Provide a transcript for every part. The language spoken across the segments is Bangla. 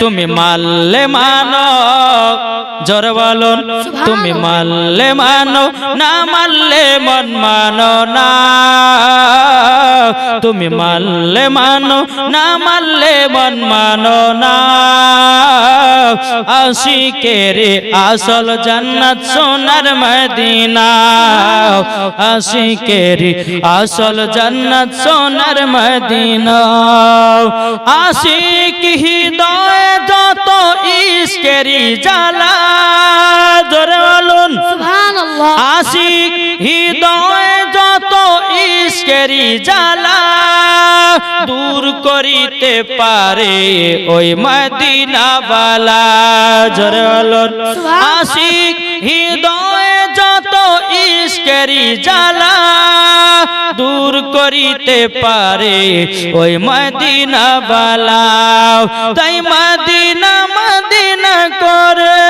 তুমি মাললে মানো জোর বলুন তুমি মানলে মানো না মানলে মন মানো না। তুমি মাললে মানো না মানলে মন মানো না। আশিকের আসল জান্নাত সোনার মদিনা। আশিকের আসল জান্নাত সোনার মদিনা। আশিক হৃদয় যত ইশকেরি জ্বালা জোরে বলুন। সুবহানাল্লাহ। আশিক হৃদয় যত ইশকেরি জ্বালা দূর করিতে পারে ওই মদিনা বালা জোরে বলুন আশিক হৃদয় যত ইশকেরি জ্বালা দূর করিতে পারে ওই মদিনা বালা তাই মদিনা মদিনা করে।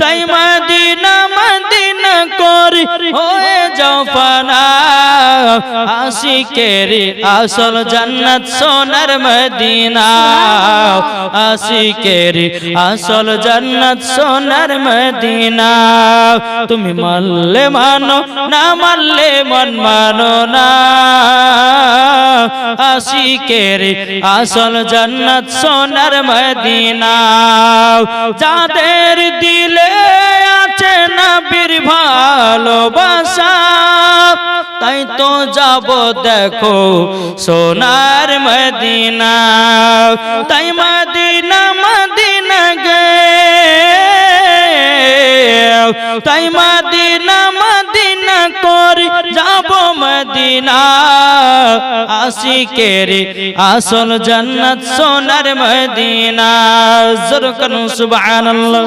তাই মদিনা মদিনা করি। হয়ে যাও ফানা আশিকের আসল জান্নাত সোনার মদিনা। আশিকের আসল জান্নাত সোনার মদিনা। তুমি মানলে মানো না মানলে মন মানো না। আশিকের আসল জান্নাত সোনার মদিনা। যাদের দিলে আছে নবীর ভালোবাসা তাই তো যাব দেখো সোনার মদিনা। তাই মদিনা মদিনা গে। তাই মদিনা মদিনা করি যাব মদিনা। আশিকের আসল জান্নাত সোনার মদিনা। জোর করুন সুবহানাল্লাহ।